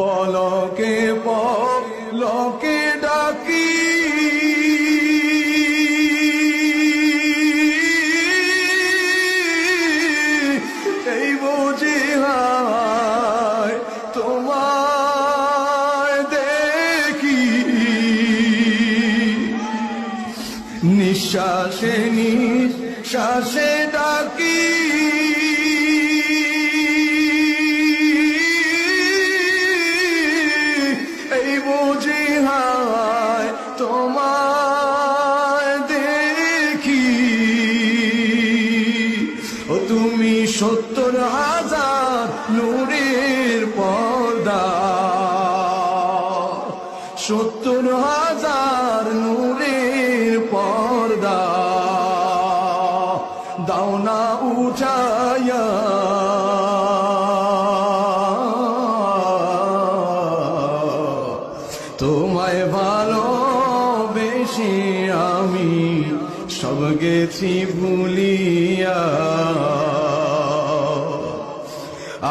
পলকে পলকে ডাকি। এই বুঝি হায় তোমায় দেখি। নিঃশ্বাসে নিঃশ্বাসে ডাকি। তোমায় দেখি। ও তুমি সত্তর হাজার নূরের পর্দা। সত্তর হাজার নূরের পর্দা। দাও না উঠায়া তোমায় ভালো বেশি আমি সব গেছি ভুলিয়া।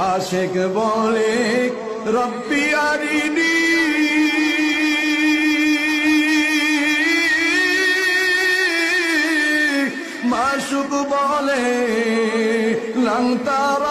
আশেক বলে রব্বি আরিনি। মাসুক বলে লংতারা